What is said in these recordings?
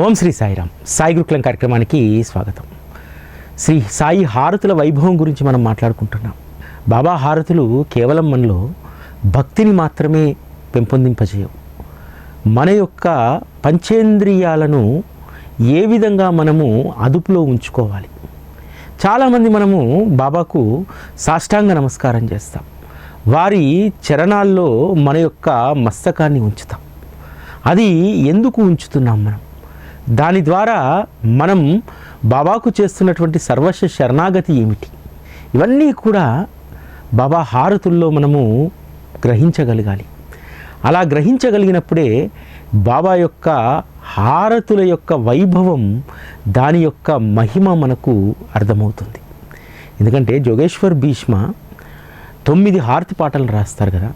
ఓం శ్రీ సాయిరామ్. సాయి గురుకులం కార్యక్రమానికి స్వాగతం. శ్రీ సాయి హారతుల వైభవం గురించి మనం మాట్లాడుకుంటున్నాం. బాబా హారతులు కేవలం మనలో భక్తిని మాత్రమే పెంపొందింపజేయవు. మన యొక్క పంచేంద్రియాలను ఏ విధంగా మనము అదుపులో ఉంచుకోవాలి? చాలామంది మనము బాబాకు సాష్టాంగ నమస్కారం చేస్తాం. వారి చరణాల్లో మన యొక్క మస్తకాన్ని ఉంచుతాం. అది ఎందుకు ఉంచుతున్నాం మనం? దాని ద్వారా మనం బాబాకు చేస్తున్నటువంటి సర్వస్వ శరణాగతి ఏమిటి? ఇవన్నీ కూడా బాబా హారతుల్లో మనము గ్రహించగలగాలి. అలా గ్రహించగలిగినప్పుడే బాబా యొక్క హారతుల యొక్క వైభవం దాని యొక్క మహిమ మనకు అర్థమవుతుంది. ఎందుకంటే జోగేశ్వర్ భీష్మ తొమ్మిది హారతి పాటలు రాస్తారు కదా.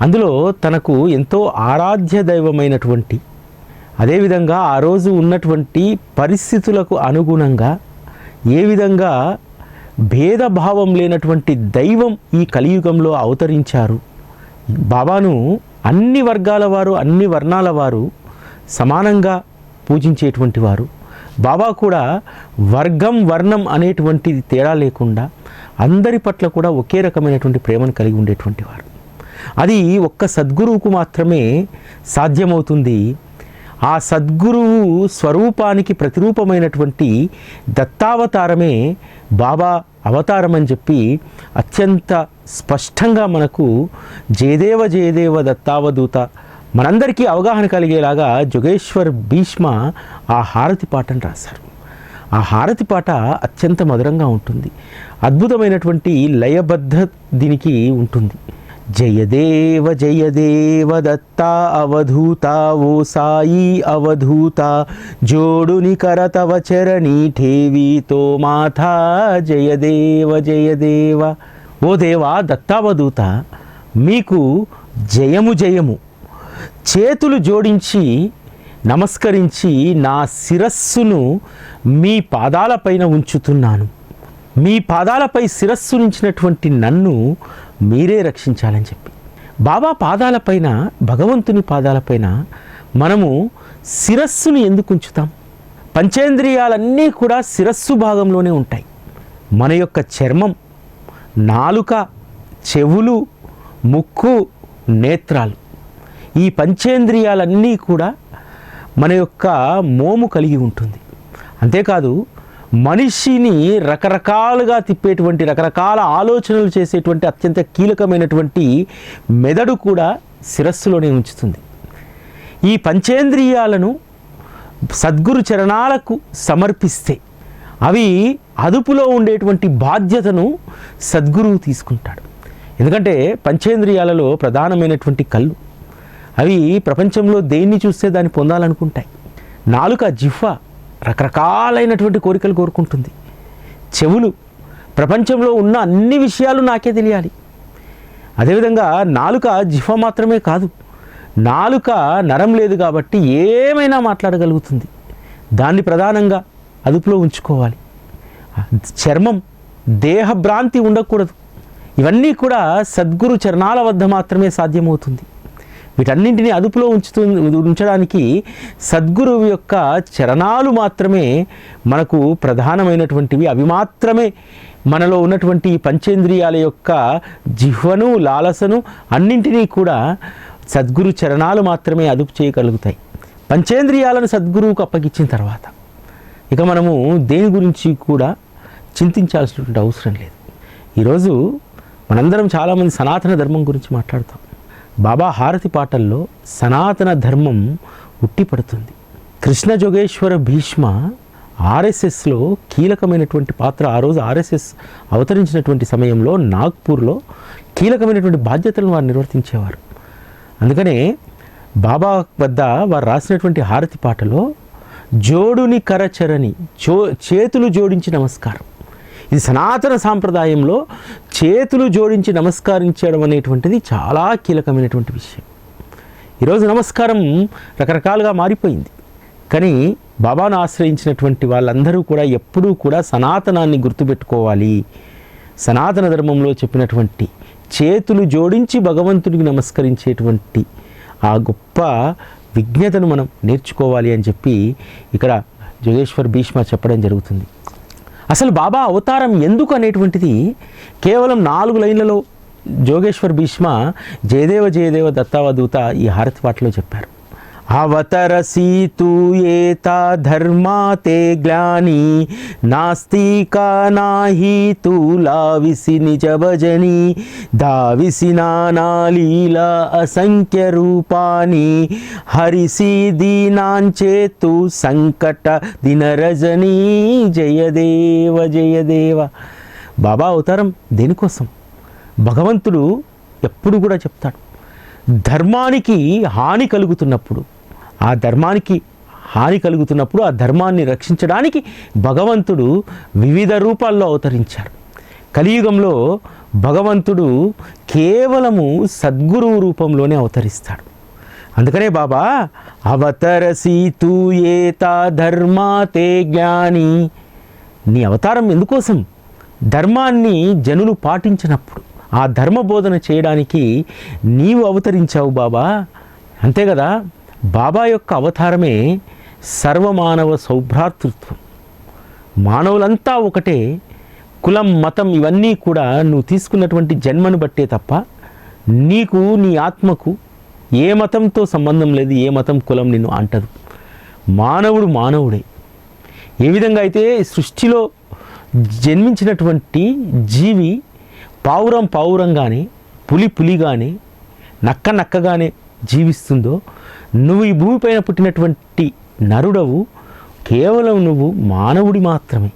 అందులో తనకు ఎంతో ఆరాధ్య దైవమైనటువంటి అదేవిధంగా ఆ రోజు ఉన్నటువంటి పరిస్థితులకు అనుగుణంగా ఏ విధంగా భేదభావం లేనటువంటి దైవం ఈ కలియుగంలో అవతరించారు. బాబాను అన్ని వర్గాల వారు అన్ని వర్ణాల వారు సమానంగా పూజించేటువంటి వారు. బాబా కూడా వర్గం వర్ణం అనేటువంటి తేడా లేకుండా అందరి పట్ల కూడా ఒకే రకమైనటువంటి ప్రేమను కలిగి ఉండేటువంటి వారు. అది ఒక్క సద్గురువుకు మాత్రమే సాధ్యమవుతుంది. ఆ సద్గురువు స్వరూపానికి ప్రతిరూపమైనటువంటి దత్తావతారమే బాబా అవతారం అని చెప్పి అత్యంత స్పష్టంగా మనకు జయదేవ జయదేవ దత్తావధూత మనందరికీ అవగాహన కలిగేలాగా జోగేశ్వర్ భీష్మ ఆ హారతి పాటను రాశారు. ఆ హారతి పాట అత్యంత మధురంగా ఉంటుంది. అద్భుతమైనటువంటి లయబద్ధ దీనికి ఉంటుంది. జయదేవ జయదేవ దత్తా అవధూత ఓ సాయి అవధూత జోడుని కరతవ చరణి ఠేవీతో మాథా జయదేవ జయదేవ. ఓ దేవా దత్తావధూత మీకు జయము జయము. చేతులు జోడించి నమస్కరించి నా శిరస్సును మీ పాదాలపైన ఉంచుతున్నాను. మీ పాదాలపై శిరస్సు నుంచినటువంటి నన్ను మీరే రక్షించాలని చెప్పి. బాబా పాదాలపైన భగవంతుని పాదాలపైన మనము శిరస్సును ఎందుకు ఉంచుతాం? పంచేంద్రియాలన్నీ కూడా శిరస్సు భాగంలోనే ఉంటాయి. మన యొక్క చర్మం నాలుక చెవులు ముక్కు నేత్రాలు ఈ పంచేంద్రియాలన్నీ కూడా మన యొక్క మోము కలిగి ఉంటుంది. అంతేకాదు మనిషిని రకరకాలుగా తిప్పేటువంటి రకరకాల ఆలోచనలు చేసేటువంటి అత్యంత కీలకమైనటువంటి మెదడు కూడా శిరస్సులోనే ఉంచుతుంది. ఈ పంచేంద్రియాలను సద్గురు చరణాలకు సమర్పిస్తే అవి అదుపులో ఉండేటువంటి బాధ్యతను సద్గురువు తీసుకుంటాడు. ఎందుకంటే పంచేంద్రియాలలో ప్రధానమైనటువంటి కళ్ళు అవి ప్రపంచంలో దేన్ని చూస్తే దాన్ని పొందాలనుకుంటాయి. నాలుక జిహ్వ రకరకాలైనటువంటి కోరికలు కోరుకుంటుంది. చెవులు ప్రపంచంలో ఉన్న అన్ని విషయాలు నాకే తెలియాలి. అదేవిధంగా నాలుక జిహ్వ మాత్రమే కాదు నాలుక నరం లేదు కాబట్టి ఏమైనా మాట్లాడగలుగుతుంది. దాన్ని ప్రధానంగా అదుపులో ఉంచుకోవాలి. చర్మం దేహభ్రాంతి ఉండకూడదు. ఇవన్నీ కూడా సద్గురు చరణాల వద్ద మాత్రమే సాధ్యమవుతుంది. వీటన్నింటినీ అదుపులో ఉంచుతూ ఉంచడానికి సద్గురువు యొక్క చరణాలు మాత్రమే మనకు ప్రధానమైనటువంటివి. అవి మాత్రమే మనలో ఉన్నటువంటి పంచేంద్రియాల యొక్క జిహ్వను లాలసను అన్నింటినీ కూడా సద్గురు చరణాలు మాత్రమే అదుపు చేయగలుగుతాయి. పంచేంద్రియాలను సద్గురువుకు అప్పగించిన తర్వాత ఇక మనము దేని గురించి కూడా చింతించాల్సినటువంటి అవసరం లేదు. ఈరోజు మనందరం చాలామంది సనాతన ధర్మం గురించి మాట్లాడతాం. బాబా హారతి పాటల్లో సనాతన ధర్మం ఉట్టిపడుతుంది కృష్ణ జోగేశ్వర భీష్మ ఆర్ఎస్ఎస్లో కీలకమైనటువంటి పాత్ర ఆ రోజు ఆర్ఎస్ఎస్ అవతరించినటువంటి సమయంలో నాగ్పూర్లో కీలకమైనటువంటి బాధ్యతలను వారు నిర్వర్తించేవారు. అందుకనే బాబా వద్ద వారు రాసినటువంటి హారతి పాటలో జోడుని కరచరని చో చేతులు జోడించి నమస్కారం. ఇది సనాతన సాంప్రదాయంలో చేతులు జోడించి నమస్కరించడం అనేటువంటిది చాలా కీలకమైనటువంటి విషయం. ఈరోజు నమస్కారం రకరకాలుగా మారిపోయింది. కానీ బాబాను ఆశ్రయించినటువంటి వాళ్ళందరూ కూడా ఎప్పుడూ కూడా సనాతనాన్ని గుర్తుపెట్టుకోవాలి. సనాతన ధర్మంలో చెప్పినటువంటి చేతులు జోడించి భగవంతుడికి నమస్కరించేటువంటి ఆ గొప్ప విజ్ఞతను మనం నేర్చుకోవాలి అని చెప్పి ఇక్కడ జోగేశ్వర్ భీష్మ చెప్పడం జరుగుతుంది. అసలు బాబా అవతారం ఎందుకు అనేటువంటిది కేవలం నాలుగు లైన్లలో జోగేశ్వర్ భీష్మ జయదేవ జయదేవ దత్తావధూత ఈ హారతి పాటలో చెప్పారు. అవతరసీతు ఏతా ధర్మా తే గ్లాని నాస్తికా నాహి తూలావిసి నిజ భజని దావిసి నానాలీల అసంఖ్య రూపాని హరిసి దీనాంచేతు సంకట దినరజనీ జయదేవ జయదేవ బాబా అవతారం దేనికోసం? భగవంతుడు ఎప్పుడు కూడా చెప్తాడు. ధర్మానికి హాని కలుగుతున్నప్పుడు ఆ ధర్మానికి హాని కలుగుతున్నప్పుడు ఆ ధర్మాన్ని రక్షించడానికి భగవంతుడు వివిధ రూపాల్లో అవతరించారు. కలియుగంలో భగవంతుడు కేవలము సద్గురువు రూపంలోనే అవతరిస్తాడు. అందుకనే బాబా అవతరసి తూ ఏతా ధర్మా తే జ్ఞాని. నీ అవతారం ఎందుకోసం? ధర్మాన్ని జనులు పాటించినప్పుడు. ఆ ధర్మ బోధన చేయడానికి నీవు అవతరించావు బాబా. అంతే కదా? బాబా యొక్క అవతారమే సర్వమానవ సౌభ్రాతృత్వం. మానవులంతా ఒకటే కులం మతం ఇవన్నీ కూడా నువ్వు తీసుకున్నటువంటి జన్మను బట్టే తప్ప నీకు నీ ఆత్మకు ఏ మతంతో సంబంధం లేదు ఏ మతం కులం నిన్ను అంటదు. మానవుడు మానవుడే. ఏ విధంగా అయితే సృష్టిలో జన్మించినటువంటి జీవి పావురం పావురం కానీ పులి పులి కానీ నక్క నక్కగానే జీవిస్తుందో నువ్వు ఈ భూమిపైన పుట్టినటువంటి నరుడవు కేవలం నువ్వు మానవుడి మాత్రమే.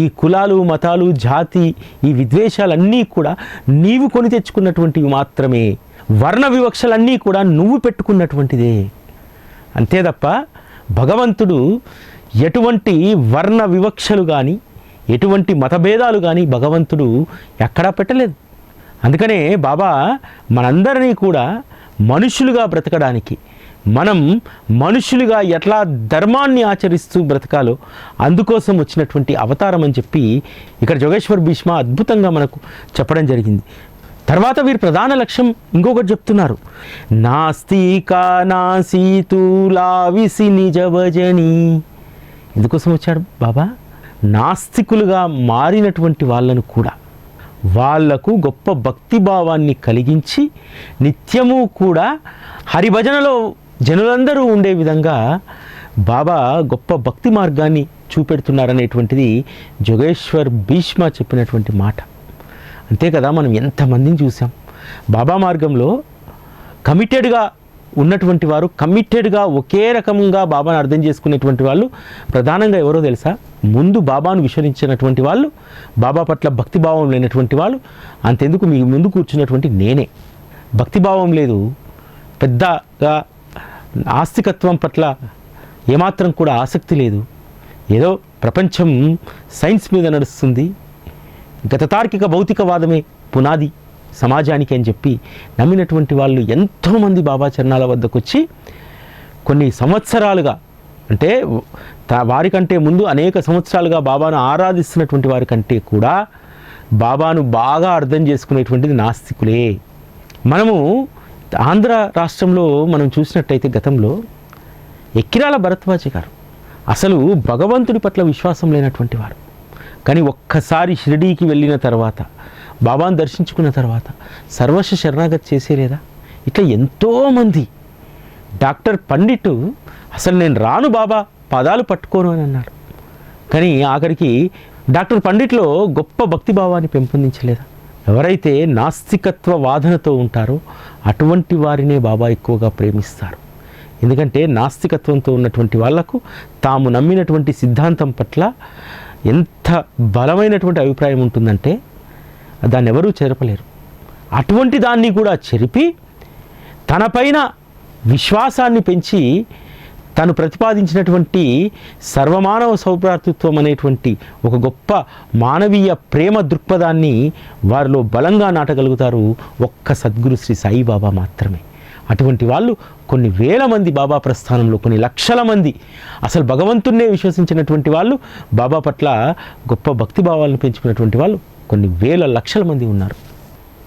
ఈ కులాలు మతాలు జాతి ఈ విద్వేషాలన్నీ కూడా నీవు కొని తెచ్చుకున్నటువంటివి మాత్రమే. వర్ణ వివక్షలన్నీ కూడా నువ్వు పెట్టుకున్నటువంటిదే. అంతే తప్ప భగవంతుడు ఎటువంటి వర్ణ వివక్షలు కానీ ఎటువంటి మతభేదాలు కానీ భగవంతుడు ఎక్కడా పెట్టలేదు. అందుకనే బాబా మనందరినీ కూడా మనుషులుగా బ్రతకడానికి మనం మనుషులుగా ఎట్లా ధర్మాన్ని ఆచరిస్తూ బ్రతకాలో అందుకోసం వచ్చినటువంటి అవతారం అని చెప్పి ఇక్కడ జోగేశ్వర్ భీష్మ అద్భుతంగా మనకు చెప్పడం జరిగింది. తర్వాత వీరి ప్రధాన లక్ష్యం ఇంకొకటి చెప్తున్నారు. నాస్తికా నాసీతులావిసి నిజవజని ఎందుకోసం వచ్చాడు బాబా? నాస్తికులుగా మారినటువంటి వాళ్ళను కూడా వాళ్ళకు గొప్ప భక్తి భావాన్ని కలిగించి నిత్యము కూడా హరిభజనలో జనులందరూ ఉండే విధంగా బాబా గొప్ప భక్తి మార్గాన్ని చూపెడుతున్నారనేటువంటిది జోగేశ్వర్ భీష్మ చెప్పినటువంటి మాట. అంతే కదా మనం ఎంతమందిని చూసాం. బాబా మార్గంలో కమిటెడ్గా ఉన్నటువంటి వారు కమిటెడ్గా ఒకే రకంగా బాబాను అర్థం చేసుకునేటువంటి వాళ్ళు ప్రధానంగా ఎవరో తెలుసా? ముందు బాబాను విశ్వసించినటువంటి వాళ్ళు బాబా పట్ల భక్తిభావం లేనటువంటి వాళ్ళు అంతెందుకు మీ ముందు కూర్చున్నటువంటి నేనే. భక్తిభావం లేదు పెద్దగా ఆస్తికత్వం పట్ల ఏమాత్రం కూడా ఆసక్తి లేదు. ఏదో ప్రపంచం సైన్స్ మీద నడుస్తుంది. గత తార్కిక భౌతికవాదమే పునాది సమాజానికి అని చెప్పి నమ్మినటువంటి వాళ్ళు ఎంతోమంది బాబా చరణాల వద్దకు వచ్చి కొన్ని సంవత్సరాలుగా అంటే వారికంటే ముందు అనేక సంవత్సరాలుగా బాబాను ఆరాధిస్తున్నటువంటి వారికంటే కూడా బాబాను బాగా అర్థం చేసుకునేటువంటిది నాస్తికులే. మనము ఆంధ్ర రాష్ట్రంలో మనం చూసినట్టయితే గతంలో ఎక్కిరాల భరద్వాజ గారు అసలు భగవంతుడి పట్ల విశ్వాసం లేనటువంటి వారు. కానీ ఒక్కసారి షిరిడీకి వెళ్ళిన తర్వాత బాబాను దర్శించుకున్న తర్వాత సర్వస్వ శరణాగతి చేసేలేదా ఇట్లా ఎంతోమంది. డాక్టర్ పండిట్ అసలు నేను రాను బాబా పదాలు పట్టుకోను అని అన్నాడు. కానీ ఆఖరికి డాక్టర్ పండిట్లో గొప్ప భక్తిభావాన్ని పెంపొందించలేదా? ఎవరైతే నాస్తికత్వ వాదనతో ఉంటారో అటువంటి వారినే బాబా ఎక్కువగా ప్రేమిస్తారు. ఎందుకంటే నాస్తికత్వంతో ఉన్నటువంటి వాళ్ళకు తాము నమ్మినటువంటి సిద్ధాంతం పట్ల ఎంత బలమైనటువంటి అభిప్రాయం ఉంటుందంటే దాన్ని ఎవరూ చెరపలేరు. అటువంటి దాన్ని కూడా చెరిపి తనపైన విశ్వాసాన్ని పెంచి తను ప్రతిపాదించినటువంటి సర్వమానవ సౌభ్రాతృత్వం అనేటువంటి ఒక గొప్ప మానవీయ ప్రేమ దృక్పథాన్ని వారిలో బలంగా నాటగలుగుతారు ఒక్క సద్గురు శ్రీ సాయిబాబా మాత్రమే. అటువంటి వాళ్ళు కొన్ని వేల మంది బాబా ప్రస్థానంలో కొన్ని లక్షల మంది. అసలు భగవంతున్నే విశ్వసించినటువంటి వాళ్ళు బాబా పట్ల గొప్ప భక్తి భావాలను పెంచుకున్నటువంటి వాళ్ళు కొన్ని వేల లక్షల మంది ఉన్నారు.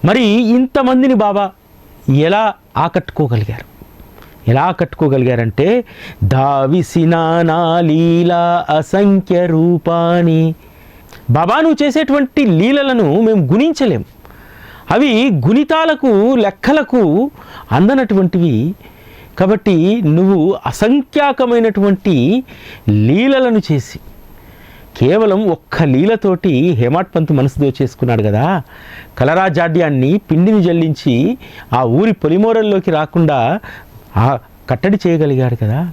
మరి ఇంతమందిని బాబా ఎలా ఆకట్టుకోగలిగారు? ఎలా కట్టుకోగలిగారంటే దావిసినా నా లీలా అసంఖ్య రూపాని బాబా నువ్వు చేసేటువంటి లీలలను మేము గుణించలేం. అవి గుణితాలకు లెక్కలకు అందనటువంటివి. కాబట్టి నువ్వు అసంఖ్యాకమైనటువంటి లీలలను చేసి కేవలం ఒక్క లీలతోటి హేమాట్ పంత్ మనసు దోచేసుకున్నాడు కదా. కలరాజాడ్యాన్ని పిండిని జల్లించి ఆ ఊరి పొలిమోరల్లోకి రాకుండా కట్టడి చేయగలిగాడు కదా.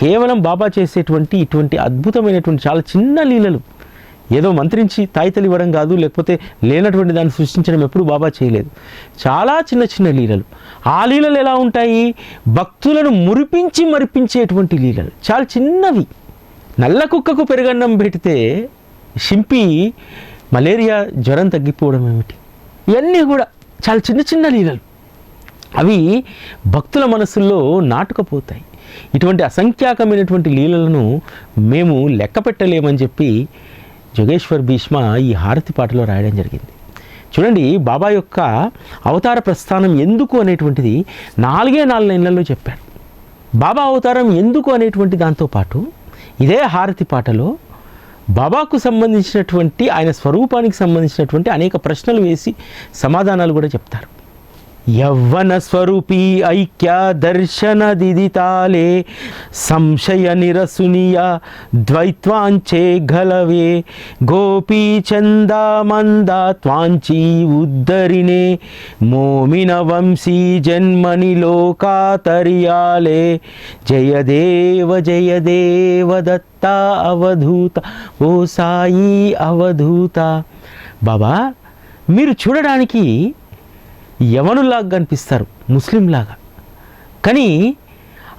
కేవలం బాబా చేసేటువంటి ఇటువంటి అద్భుతమైనటువంటి చాలా చిన్న లీలలు. ఏదో మంత్రించి తాయితలు ఇవ్వడం కాదు లేకపోతే లేనటువంటి దాన్ని సృష్టించడం ఎప్పుడు బాబా చేయలేదు. చాలా చిన్న చిన్న లీలలు. ఆ లీలలు ఎలా ఉంటాయి? భక్తులను మురిపించి మరిపించేటువంటి లీలలు. చాలా చిన్నవి. నల్ల కుక్కకు పెరుగన్నం పెడితే షింపి మలేరియా జ్వరం తగ్గిపోవడం ఏమిటి? ఇవన్నీ కూడా చాలా చిన్న చిన్న లీలలు. అవి భక్తుల మనసుల్లో నాటుకపోతాయి. ఇటువంటి అసంఖ్యాకమైనటువంటి లీలలను మేము లెక్క పెట్టలేమని చెప్పి జోగేశ్వర్ భీష్మ ఈ హారతి పాటలో రాయడం జరిగింది. చూడండి బాబా యొక్క అవతార ప్రస్థానం ఎందుకు అనేటువంటిది నాలుగే నాలుగు లైన్లలో చెప్పారు. బాబా అవతారం ఎందుకు అనేటువంటి దాంతోపాటు ఇదే హారతి పాటలో బాబాకు సంబంధించినటువంటి ఆయన స్వరూపానికి సంబంధించినటువంటి అనేక ప్రశ్నలు వేసి సమాధానాలు కూడా చెప్తారు. యవ్వన స్వరూపీ ఐక్య దర్శన దిదితాలే సంశయ నిరసునియ ద్వైత్వాంచే గలవే గోపీ చందా మంద త్వాంచీ ఉద్ధరినే మోమిన వంశీ జన్మని లోకాతరియాలే జయదేవ జయదేవ దత్త అవధూత ఓ సాయి అవధూత. బాబా మీరు చూడడానికి యవనులాగా కనిపిస్తారు ముస్లింలాగా. కానీ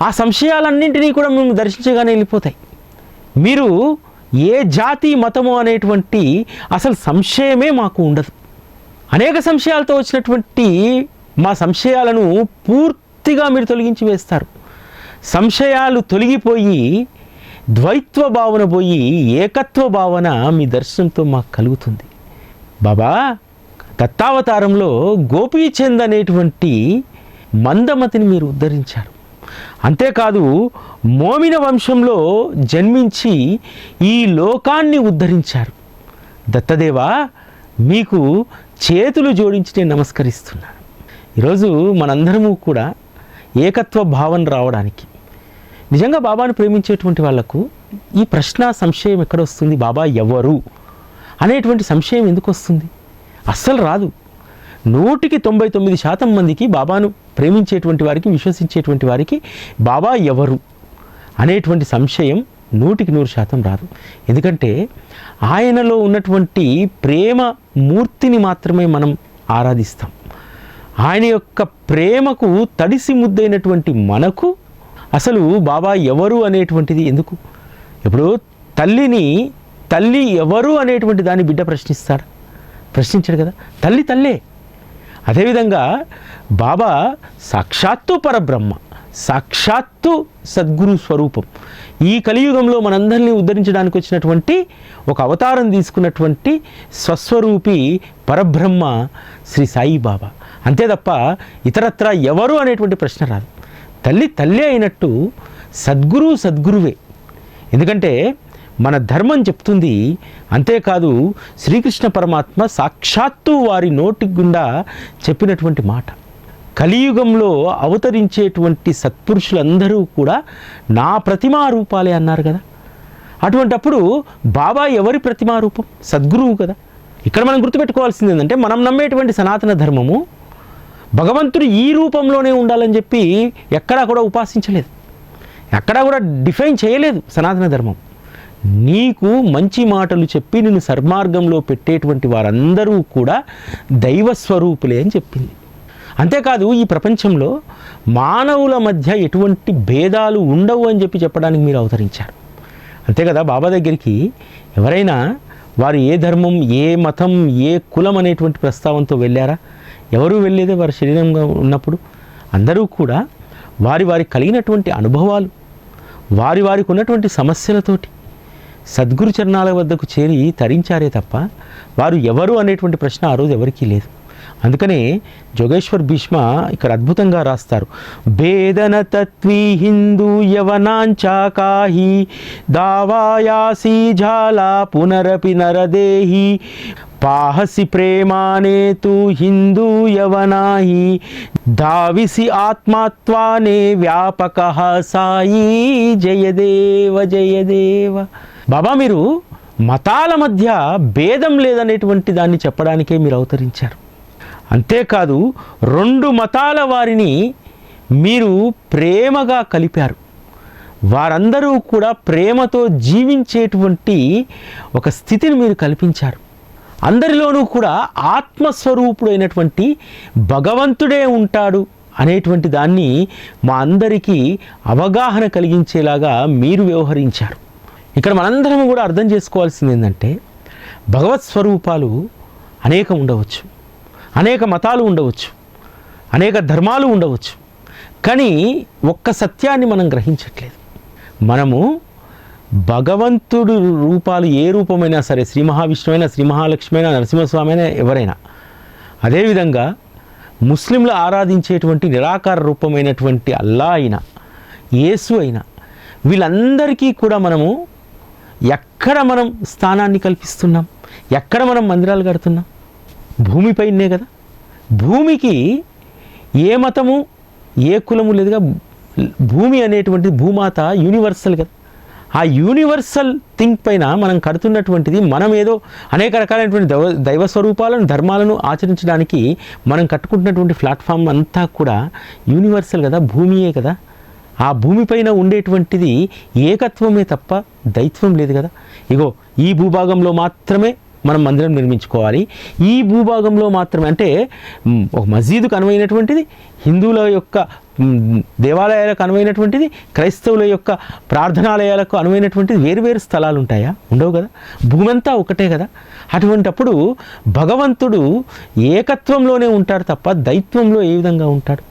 ఆ సంశయాలన్నింటినీ కూడా మేము దర్శించగానే వెళ్ళిపోతాయి. మీరు ఏ జాతి మతము అనేటువంటి అసలు సంశయమే మాకు ఉండదు. అనేక సంశయాలతో వచ్చినటువంటి మా సంశయాలను పూర్తిగా మీరు తొలగించి వేస్తారు. సంశయాలు తొలగిపోయి ద్వైత్వ భావన పోయి ఏకత్వ భావన మీ దర్శనంతో మాకు కలుగుతుంది. బాబా దత్తావతారంలో గోపీచంద్ అనేటువంటి మందమతిని మీరు ఉద్ధరించారు. అంతేకాదు మోమిన వంశంలో జన్మించి ఈ లోకాన్ని ఉద్ధరించారు. దత్తదేవా మీకు చేతులు జోడించి నేను నమస్కరిస్తున్నాను. ఈరోజు మనందరము కూడా ఏకత్వ భావన రావడానికి. నిజంగా బాబాను ప్రేమించేటువంటి వాళ్ళకు ఈ ప్రశ్న సంశయం ఎక్కడొస్తుంది బాబా ఎవరు? అనేటువంటి సంశయం ఎందుకు వస్తుంది? అస్సలు రాదు. నూటికి తొంభై తొమ్మిది శాతం మందికి బాబాను ప్రేమించేటువంటి వారికి విశ్వసించేటువంటి వారికి బాబా ఎవరు అనేటువంటి సంశయం నూటికి నూరు శాతం రాదు. ఎందుకంటే ఆయనలో ఉన్నటువంటి ప్రేమ మూర్తిని మాత్రమే మనం ఆరాధిస్తాం. ఆయన యొక్క ప్రేమకు తడిసి ముద్దైనటువంటి మనకు అసలు బాబా ఎవరు అనేటువంటిది ఎందుకు? ఇప్పుడు తల్లిని తల్లి ఎవరు అనేటువంటి దాన్ని బిడ్డ ప్రశ్నిస్తాడు? ప్రశ్నించాడు కదా. తల్లి తల్లే. అదేవిధంగా బాబా సాక్షాత్తు పరబ్రహ్మ సాక్షాత్తు సద్గురు స్వరూపం. ఈ కలియుగంలో మనందరినీ ఉద్ధరించడానికి వచ్చినటువంటి ఒక అవతారం తీసుకున్నటువంటి స్వస్వరూపి పరబ్రహ్మ శ్రీ సాయి బాబా. అంతే తప్ప ఇతరత్ర ఎవరు అనేటువంటి ప్రశ్న రాదు. తల్లి తల్లి అయినట్టు సద్గురు సద్గురువే. ఎందుకంటే మన ధర్మం చెప్తుంది. అంతేకాదు శ్రీకృష్ణ పరమాత్మ సాక్షాత్తు వారి నోటి గుండా చెప్పినటువంటి మాట. కలియుగంలో అవతరించేటువంటి సత్పురుషులందరూ కూడా నా ప్రతిమా రూపాలే అన్నారు కదా. అటువంటప్పుడు బాబా ఎవరి ప్రతిమా రూపం? సద్గురువు కదా. ఇక్కడ మనం గుర్తుపెట్టుకోవాల్సింది ఏంటంటే మనం నమ్మేటువంటి సనాతన ధర్మము భగవంతుడు ఈ రూపంలోనే ఉండాలని చెప్పి ఎక్కడా కూడా ఉపాసించలేదు. ఎక్కడా కూడా డిఫైన్ చేయలేదు సనాతన ధర్మం. నీకు మంచి మాటలు చెప్పి నిన్ను సర్మార్గంలో పెట్టేటువంటి వారందరూ కూడా దైవ స్వరూపులే అని చెప్పింది. అంతేకాదు ఈ ప్రపంచంలో మానవుల మధ్య ఎటువంటి భేదాలు ఉండవు అని చెప్పి చెప్పడానికి మీరు అవతరించారు. అంతే కదా బాబా దగ్గరికి ఎవరైనా వారు ఏ ధర్మం ఏ మతం ఏ కులం అనేటువంటి ప్రస్తావంతో వెళ్ళారా? ఎవరు వెళ్ళేదే వారి శరీరంగా ఉన్నప్పుడు. అందరూ కూడా వారి వారికి కలిగినటువంటి అనుభవాలు వారి వారికి ఉన్నటువంటి సమస్యలతోటి సద్గురు చరణాల వద్దకు చేరి తరించారే తప్ప వారు ఎవరు అనేటువంటి ప్రశ్న ఆ రోజు ఎవరికీ లేదు. అందుకనే జోగేశ్వర్ భీష్మ ఇక్కడ అద్భుతంగా రాస్తారు. భేదన తత్వీ హిందూ యవనాంచాకాహి దావాయాసి ఝాలా పునరపి నరదేహి పాహసి ప్రేమానే తు హిందూ యవనాహి దావిసి ఆత్మాత్వానే వ్యాపక సాయి జయదేవ జయదేవ. బాబా మీరు మతాల మధ్య భేదం లేదనేటువంటి దాన్ని చెప్పడానికే మీరు అవతరించారు. అంతేకాదు రెండు మతాల వారిని మీరు ప్రేమగా కలిపారు. వారందరూ కూడా ప్రేమతో జీవించేటువంటి ఒక స్థితిని మీరు కల్పించారు. అందరిలోనూ కూడా ఆత్మస్వరూపుడైనటువంటి భగవంతుడే ఉంటాడు అనేటువంటి దాన్ని మా అందరికీ అవగాహన కలిగించేలాగా మీరు వ్యవహరించారు. ఇక్కడ మనందరం కూడా అర్థం చేసుకోవాల్సింది ఏంటంటే భగవత్ స్వరూపాలు అనేకం ఉండవచ్చు. అనేక మతాలు ఉండవచ్చు. అనేక ధర్మాలు ఉండవచ్చు. కానీ ఒక్క సత్యాన్ని మనం గ్రహించట్లేదు. మనము భగవంతుడు రూపాలు ఏ రూపమైనా సరే శ్రీ మహావిష్ణువైనా శ్రీ మహాలక్ష్మి అయినా నరసింహస్వామి అయినా ఎవరైనా అదేవిధంగా ముస్లింలు ఆరాధించేటువంటి నిరాకార రూపమైనటువంటి అల్లా అయినా యేసు అయినా వీళ్ళందరికీ కూడా మనము ఎక్కడ మనం స్థానాన్ని కల్పిస్తున్నాం? ఎక్కడ మనం మందిరాలు కడుతున్నాం? భూమిపైనే కదా. భూమికి ఏ మతము ఏ కులము లేదుగా భూమి అనేటువంటిది భూమాత యూనివర్సల్ కదా. ఆ యూనివర్సల్ థింక్ పైన మనం కడుతున్నటువంటిది మనం ఏదో అనేక రకాలైనటువంటి దైవ దైవ స్వరూపాలను ధర్మాలను ఆచరించడానికి మనం కట్టుకుంటున్నటువంటి ప్లాట్ఫామ్ అంతా కూడా యూనివర్సల్ కదా భూమియే కదా. ఆ భూమిపైన ఉండేటువంటిది ఏకత్వమే తప్ప దైత్వం లేదు కదా. ఇగో ఈ భూభాగంలో మాత్రమే మనం మందిరం నిర్మించుకోవాలి. ఈ భూభాగంలో మాత్రమే అంటే ఒక మసీదుకు అనువైనటువంటిది హిందువుల యొక్క దేవాలయాలకు అనువైనటువంటిది క్రైస్తవుల యొక్క ప్రార్థనాలయాలకు అనువైనటువంటిది వేరు వేరు స్థలాలు ఉంటాయా ఉండవు కదా. భూమి అంతా ఒకటే కదా. అటువంటప్పుడు భగవంతుడు ఏకత్వంలోనే ఉంటాడు తప్ప దైత్వంలో ఏ విధంగా ఉంటాడు?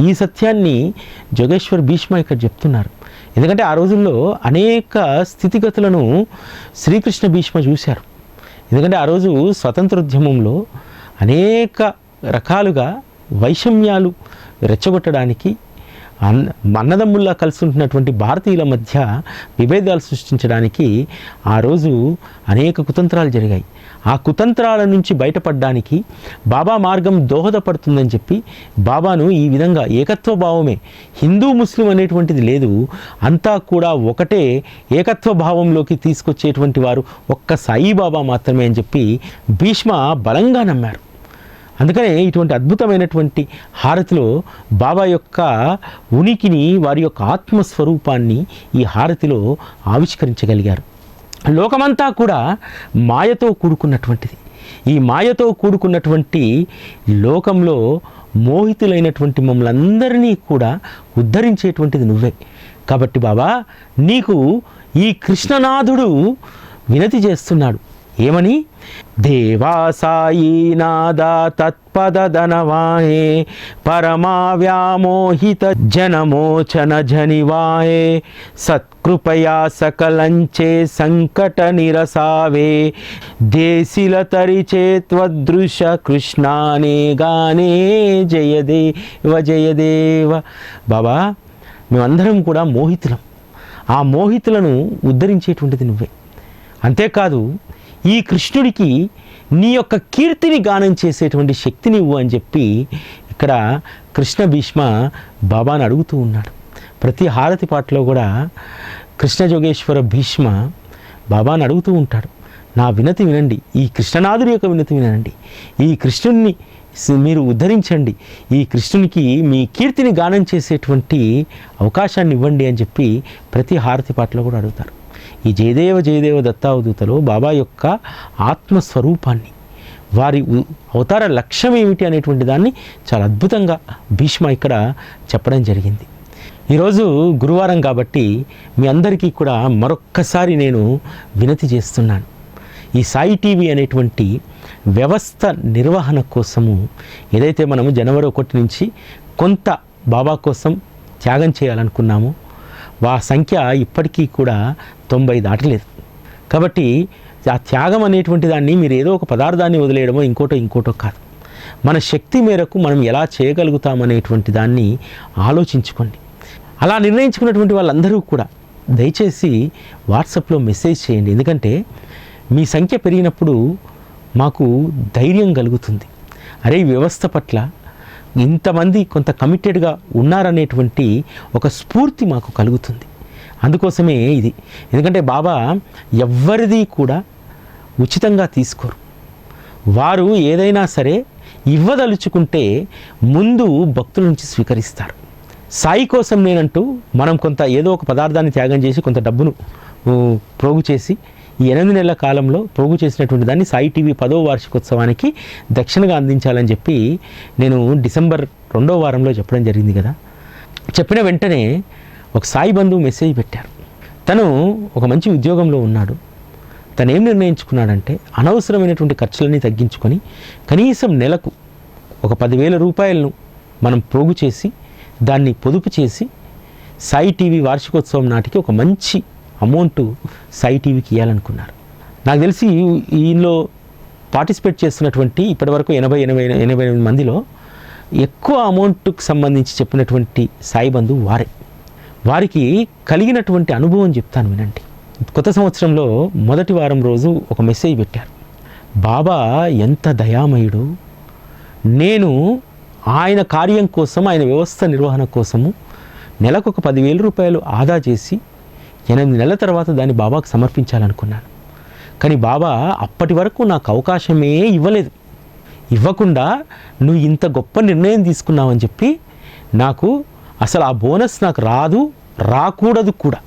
ఈ సత్యాన్ని జోగేశ్వర్ భీష్మ ఇక్కడ చెప్తున్నారు. ఎందుకంటే ఆ రోజుల్లో అనేక స్థితిగతులను శ్రీకృష్ణ భీష్మ చూశారు. ఎందుకంటే ఆ రోజు స్వతంత్రోద్యమంలో అనేక రకాలుగా వైషమ్యాలు రెచ్చగొట్టడానికి అన్నదమ్ముల్లా కలిసి ఉంటున్నటువంటి భారతీయుల మధ్య విభేదాలు సృష్టించడానికి ఆ రోజు అనేక కుతంత్రాలు జరిగాయి. ఆ కుతంత్రాల నుంచి బయటపడడానికి బాబా మార్గం దోహదపడుతుందని చెప్పి బాబాను ఈ విధంగా ఏకత్వ భావమే హిందూ ముస్లిం అనేటువంటిది లేదు అంతా కూడా ఒకటే ఏకత్వ భావంలోకి తీసుకొచ్చేటువంటి వారు ఒక్క సాయిబాబా మాత్రమే అని చెప్పి భీష్మ బలంగా నమ్మారు. అందుకనే ఇటువంటి అద్భుతమైనటువంటి హారతిలో బాబా యొక్క ఉనికిని వారి యొక్క ఆత్మస్వరూపాన్ని ఈ హారతిలో ఆవిష్కరించగలిగారు. లోకమంతా కూడా మాయతో కూడుకున్నటువంటిది. ఈ మాయతో కూడుకున్నటువంటి లోకంలో మోహితులైనటువంటి మమ్మల్ని అందరినీ కూడా ఉద్ధరించేటువంటిది నువ్వే. కాబట్టి బాబా నీకు ఈ కృష్ణనాథుడు వినతి చేస్తున్నాడు. ఏమని? దేవా సాయి నాదా తత్పదనవాయే పరమా వ్యామోహిత జనమోచన జనివాయే సత్కృపయా సకలంచే సంకట నిరసావే దేశిల తరిచే త్వదృశ కృష్ణానే గానే జయదేవ జయదేవ బాబా మేమందరం కూడా మోహితులం. ఆ మోహితులను ఉద్ధరించేటువంటిది నువ్వే. అంతేకాదు ఈ కృష్ణుడికి నీ యొక్క కీర్తిని గానం చేసేటువంటి శక్తిని ఇవ్వు అని చెప్పి ఇక్కడ కృష్ణ భీష్మ బాబాను అడుగుతూ ఉన్నాడు. ప్రతి హారతి పాటలో కూడా కృష్ణ జోగేశ్వర భీష్మ బాబాను అడుగుతూ ఉంటాడు. నా వినతి వినండి. ఈ కృష్ణనాథుడి యొక్క వినతి వినండి. ఈ కృష్ణుడిని మీరు ఉద్ధరించండి. ఈ కృష్ణునికి మీ కీర్తిని గానం చేసేటువంటి అవకాశాన్ని ఇవ్వండి అని చెప్పి ప్రతి హారతి పాటలో కూడా అడుగుతారు. ఈ జయదేవ జయదేవ దత్తావధూతలో బాబా యొక్క ఆత్మస్వరూపాన్ని వారి అవతార లక్ష్యం ఏమిటి అనేటువంటి దాన్ని చాలా అద్భుతంగా భీష్మ ఇక్కడ చెప్పడం జరిగింది. ఈరోజు గురువారం కాబట్టి మీ అందరికీ కూడా మరొక్కసారి నేను వినతి చేస్తున్నాను. ఈ సాయి టీవీ అనేటువంటి వ్యవస్థ నిర్వహణ కోసము ఏదైతే మనము జనవరి ఒకటి నుంచి కొంత బాబా కోసం త్యాగం చేయాలనుకున్నామో ఆ సంఖ్య ఇప్పటికీ కూడా తొంభై దాటలేదు. కాబట్టి ఆ త్యాగం అనేటువంటి దాన్ని మీరు ఏదో ఒక పదార్థాన్ని వదిలేయడమో ఇంకోటో ఇంకోటో కాదు. మన శక్తి మేరకు మనం ఎలా చేయగలుగుతామనేటువంటి దాన్ని ఆలోచించుకోండి. అలా నిర్ణయించుకున్నటువంటి వాళ్ళందరూ కూడా దయచేసి వాట్సాప్లో మెసేజ్ చేయండి. ఎందుకంటే మీ సంఖ్య పెరిగినప్పుడు మాకు ధైర్యం కలుగుతుంది. అరే వ్యవస్థ పట్ల ఇంతమంది కొంత కమిటెడ్గా ఉన్నారనేటువంటి ఒక స్ఫూర్తి మాకు కలుగుతుంది. అందుకోసమే ఇది. ఎందుకంటే బాబా ఎవ్వరిది కూడా ఉచితంగా తీసుకోరు. వారు ఏదైనా సరే ఇవ్వదలుచుకుంటే ముందు భక్తుల నుంచి స్వీకరిస్తారు. సాయి కోసం నేనంటూ మనం కొంత ఏదో ఒక పదార్థాన్ని త్యాగం చేసి కొంత డబ్బును ప్రోగు చేసి ఈ ఎనిమిది నెలల కాలంలో పోగు చేసినటువంటి దాన్ని సాయి టీవీ పదో వార్షికోత్సవానికి దక్షిణగా అందించాలని చెప్పి నేను డిసెంబర్ రెండో వారంలో చెప్పడం జరిగింది కదా. చెప్పిన వెంటనే ఒక సాయి బంధువు మెసేజ్ పెట్టారు. తను ఒక మంచి ఉద్యోగంలో ఉన్నాడు. తను ఏం నిర్ణయించుకున్నాడంటే అనవసరమైనటువంటి ఖర్చులన్నీ తగ్గించుకొని కనీసం నెలకు ఒక పదివేల రూపాయలను మనం పోగు చేసి దాన్ని పొదుపు చేసి సాయి టీవీ వార్షికోత్సవం నాటికి ఒక మంచి అమౌంట్ సై టీవీకి ఇవ్వాలనుకున్నారు నాకు తెలిసి ఈయనలో పార్టిసిపేట్ చేస్తున్నటువంటి ఇప్పటివరకు ఎనభై ఎనభై ఎనభై ఎనిమిది మందిలో ఎక్కువ అమౌంట్కి సంబంధించి చెప్పినటువంటి సాయి బంధువు వారే. వారికి కలిగినటువంటి అనుభవం చెప్తాను వినండి. కొత్త సంవత్సరంలో మొదటి వారం రోజు ఒక మెసేజ్ పెట్టారు. బాబా ఎంత దయామయుడు. నేను ఆయన కార్యం కోసం ఆయన వ్యవస్థ నిర్వహణ కోసము నెలకు ఒక పదివేల రూపాయలు ఆదా చేసి ఎనిమిది నెలల తర్వాత దాన్ని బాబాకు సమర్పించాలనుకున్నాను. కానీ బాబా అప్పటి వరకు నాకు అవకాశమే ఇవ్వలేదు. ఇవ్వకుండా నువ్వు ఇంత గొప్ప నిర్ణయం తీసుకున్నావని చెప్పి నాకు అసలు ఆ బోనస్ నాకు రాదు రాకూడదు కూడా.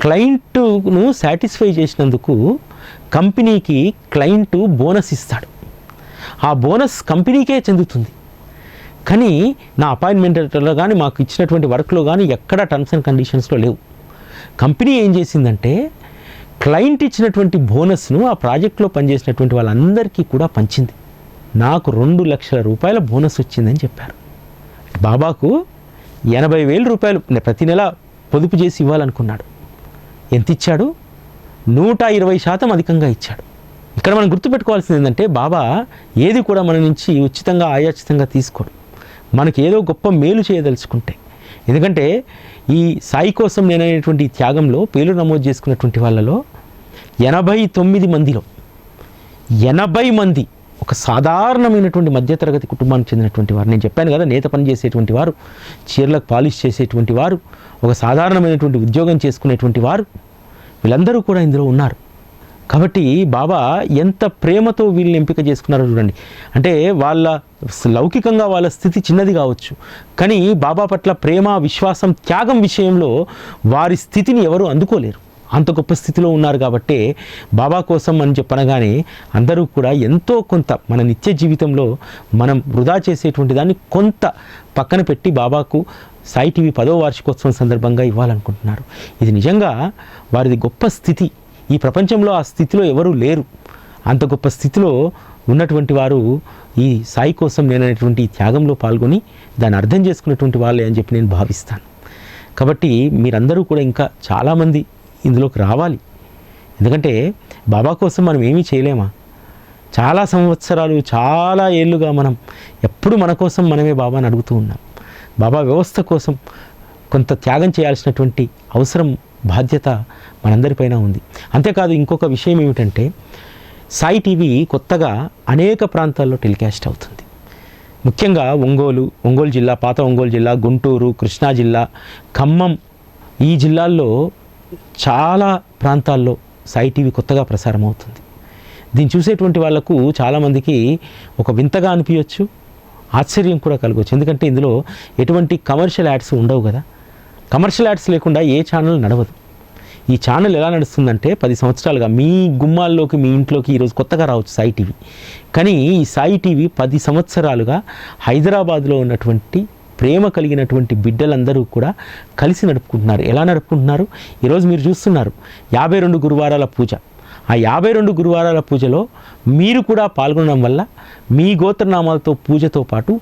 క్లయింట్ను సాటిస్ఫై చేసినందుకు కంపెనీకి క్లయింట్ బోనస్ ఇస్తాడు. ఆ బోనస్ కంపెనీకే చెందుతుంది. కానీ నా అపాయింట్మెంట్లో కానీ మాకు ఇచ్చినటువంటి వర్క్లో కానీ ఎక్కడ టర్మ్స్ అండ్ కండిషన్స్లో లేవు. కంపెనీ ఏం చేసిందంటే క్లయింట్ ఇచ్చినటువంటి బోనస్ను ఆ ప్రాజెక్ట్లో పనిచేసినటువంటి వాళ్ళందరికీ కూడా పంచింది. నాకు రెండు లక్షల రూపాయల బోనస్ వచ్చిందని చెప్పారు. బాబాకు ఎనభై వేల రూపాయలు ప్రతి నెల పొదుపు చేసి ఇవ్వాలనుకున్నాడు. ఎంత ఇచ్చాడు నూట ఇరవై శాతం అధికంగా ఇచ్చాడు. ఇక్కడ మనం గుర్తుపెట్టుకోవాల్సింది ఏంటంటే బాబా ఏది కూడా మన నుంచి ఉచితంగా ఆయాచితంగా తీసుకోడు. మనకి ఏదో గొప్ప మేలు చేయదలుచుకుంటే. ఎందుకంటే ఈ సాయి కోసం నేననేటువంటి త్యాగంలో పేరు నమోదు చేసుకున్నటువంటి వాళ్ళలో ఎనభై తొమ్మిది మందిలో ఎనభై మంది ఒక సాధారణమైనటువంటి మధ్యతరగతి కుటుంబానికి చెందినటువంటి వారు. నేను చెప్పాను కదా నేత పని చేసేటువంటి వారు చీరలకు పాలిష్ చేసేటువంటి వారు ఒక సాధారణమైనటువంటి ఉద్యోగం చేసుకునేటువంటి వారు వీళ్ళందరూ కూడా ఇందులో ఉన్నారు. కాబట్టి బాబా ఎంత ప్రేమతో వీళ్ళని ఎంపిక చేసుకున్నారో చూడండి. అంటే వాళ్ళ లౌకికంగా వాళ్ళ స్థితి చిన్నది కావచ్చు. కానీ బాబా పట్ల ప్రేమ విశ్వాసం త్యాగం విషయంలో వారి స్థితిని ఎవరు అందుకోలేరు. అంత గొప్ప స్థితిలో ఉన్నారు కాబట్టే బాబా కోసం అని చెప్పనగానే అందరూ కూడా ఎంతో కొంత మన నిత్య జీవితంలో మనం వృధా చేసేటువంటి దాన్ని కొంత పక్కన పెట్టి బాబాకు సాయి టీవీ పదో వార్షికోత్సవం సందర్భంగా ఇవ్వాలనుకుంటున్నారు. ఇది నిజంగా వారిది గొప్ప స్థితి. ఈ ప్రపంచంలో ఆ స్థితిలో ఎవరూ లేరు. అంత గొప్ప స్థితిలో ఉన్నటువంటి వారు ఈ సాయి కోసం నేననేటువంటి త్యాగంలో పాల్గొని దాన్ని అర్థం చేసుకున్నటువంటి వాళ్ళే అని చెప్పి నేను భావిస్తాను. కాబట్టి మీరందరూ కూడా ఇంకా చాలామంది ఇందులోకి రావాలి. ఎందుకంటే బాబా కోసం మనం ఏమీ చేయలేమా? చాలా సంవత్సరాలు చాలా ఏళ్ళుగా మనం ఎప్పుడు మన కోసం మనమే బాబాని అడుగుతూ ఉన్నాం. బాబా వ్యవస్థ కోసం కొంత త్యాగం చేయాల్సినటువంటి అవసరం బాధ్యత మనందరిపైన ఉంది. అంతేకాదు ఇంకొక విషయం ఏమిటంటే సాయి టీవీ కొత్తగా అనేక ప్రాంతాల్లో టెలికాస్ట్ అవుతుంది. ముఖ్యంగా ఒంగోలు ఒంగోలు జిల్లా పాత ఒంగోలు జిల్లా గుంటూరు కృష్ణా జిల్లా ఖమ్మం ఈ జిల్లాల్లో చాలా ప్రాంతాల్లో సాయి టీవీ కొత్తగా ప్రసారం అవుతుంది. దీన్ని చూసేటువంటి వాళ్ళకు చాలామందికి ఒక వింతగా అనిపించవచ్చు ఆశ్చర్యం కూడా కలగవచ్చు ఎందుకంటే ఇందులో ఎటువంటి కమర్షియల్ యాడ్స్ ఉండవు కదా. కమర్షియల్ యాడ్స్ లేకుండా ఏ ఛానల్ నడవదు. ఈ ఛానల్ ఎలా నడుస్తుందంటే పది సంవత్సరాలుగా మీ గుమ్మాల్లోకి మీ ఇంట్లోకి ఈరోజు కొత్తగా రావచ్చు సాయి టీవీ. కానీ ఈ సాయి టీవీ పది సంవత్సరాలుగా హైదరాబాద్లో ఉన్నటువంటి ప్రేమ కలిగినటువంటి బిడ్డలందరూ కూడా కలిసి నడుపుకుంటున్నారు. ఎలా నడుపుకుంటున్నారు? ఈరోజు మీరు చూస్తున్నారు యాభై రెండు గురువారాల పూజ. ఆ యాభై రెండు గురువారాల పూజలో మీరు కూడా పాల్గొనడం వల్ల మీ గోత్రనామాలతో పూజతో పాటు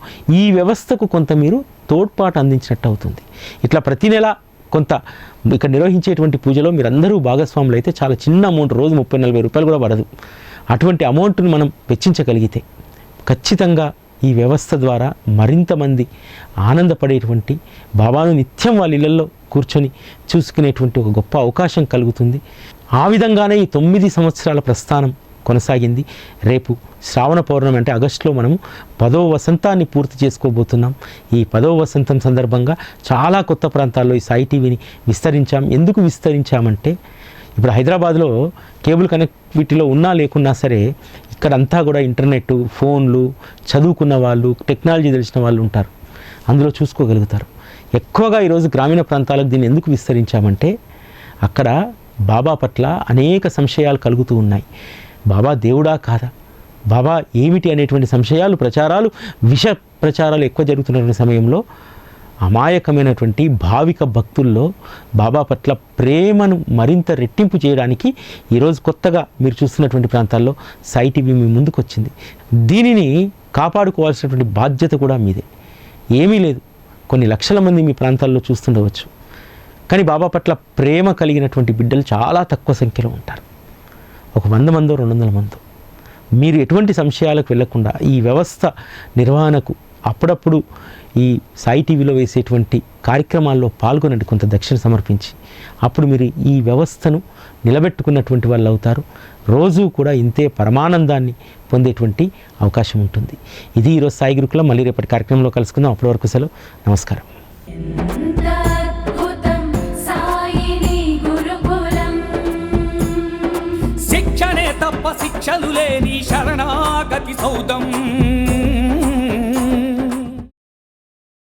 ఈ వ్యవస్థకు కొంత మీరు తోడ్పాటు అందించినట్టు అవుతుంది. ఇట్లా ప్రతి నెల కొంత ఇక్కడ నిర్వహించేటువంటి పూజలో మీరందరూ భాగస్వాములు అయితే చాలా చిన్న అమౌంట్ రోజు ముప్పై నలభై రూపాయలు కూడా పడదు. అటువంటి అమౌంట్ని మనం వెచ్చించగలిగితే ఖచ్చితంగా ఈ వ్యవస్థ ద్వారా మరింతమంది ఆనందపడేటువంటి బాబాను నిత్యం వాళ్ళ ఇళ్ళల్లో కూర్చొని చూసుకునేటువంటి ఒక గొప్ప అవకాశం కలుగుతుంది. ఆ విధంగానే ఈ తొమ్మిది సంవత్సరాల ప్రస్థానం కొనసాగింది. రేపు శ్రావణ పౌర్ణమి అంటే ఆగస్టులో మనము పదవ వసంతాన్ని పూర్తి చేసుకోబోతున్నాం. ఈ పదవ వసంతం సందర్భంగా చాలా కొత్త ప్రాంతాల్లో ఈ సాయి టీవీని విస్తరించాం. ఎందుకు విస్తరించామంటే ఇప్పుడు హైదరాబాద్లో కేబుల్ కనెక్టివిటీలో ఉన్నా లేకున్నా సరే ఇక్కడంతా కూడా ఇంటర్నెట్ ఫోన్లు చదువుకున్న వాళ్ళు టెక్నాలజీ తెలిసిన వాళ్ళు ఉంటారు. అందులో చూసుకోగలుగుతారు. ఎక్కువగా ఈరోజు గ్రామీణ ప్రాంతాలకు దీన్ని ఎందుకు విస్తరించామంటే అక్కడ బాబా పట్ల అనేక సంశయాలు కలుగుతూ ఉన్నాయి. బాబా దేవుడా కాదా? బాబా ఏమిటి అనేటువంటి సంశయాలు ప్రచారాలు విష ప్రచారాలు ఎక్కువ జరుగుతున్నటువంటి సమయంలో అమాయకమైనటువంటి భావిక భక్తుల్లో బాబా పట్ల ప్రేమను మరింత రెట్టింపు చేయడానికి ఈరోజు కొత్తగా మీరు చూస్తున్నటువంటి ప్రాంతాల్లో సాయి టీవీ మీ ముందుకు వచ్చింది దీనిని కాపాడుకోవాల్సినటువంటి బాధ్యత కూడా మీదే. ఏమీ లేదు. కొన్ని లక్షల మంది మీ ప్రాంతాల్లో చూస్తుండవచ్చు. కానీ బాబా పట్ల ప్రేమ కలిగినటువంటి బిడ్డలు చాలా తక్కువ సంఖ్యలో ఉంటారు. ఒక వంద మందో రెండు వందల మందో. మీరు ఎటువంటి సంశయాలకు వెళ్ళకుండా ఈ వ్యవస్థ నిర్వహణకు అప్పుడప్పుడు ఈ సాయి టీవీలో వేసేటువంటి కార్యక్రమాల్లో పాల్గొనండి కొంత దక్షిణ సమర్పించి. అప్పుడు మీరు ఈ వ్యవస్థను నిలబెట్టుకున్నటువంటి వాళ్ళు అవుతారు. రోజు కూడా ఇంతే పరమానందాన్ని పొందేటువంటి అవకాశం ఉంటుంది. ఇది ఈరోజు సాయి గురుకులం మళ్ళీ రేపటి కార్యక్రమంలో కలుసుకుందాం. అప్పటి వరకు సెలవు. నమస్కారం. శిక్షణే తప్ప శిక్షలు లేని శరణాగతి సౌదం.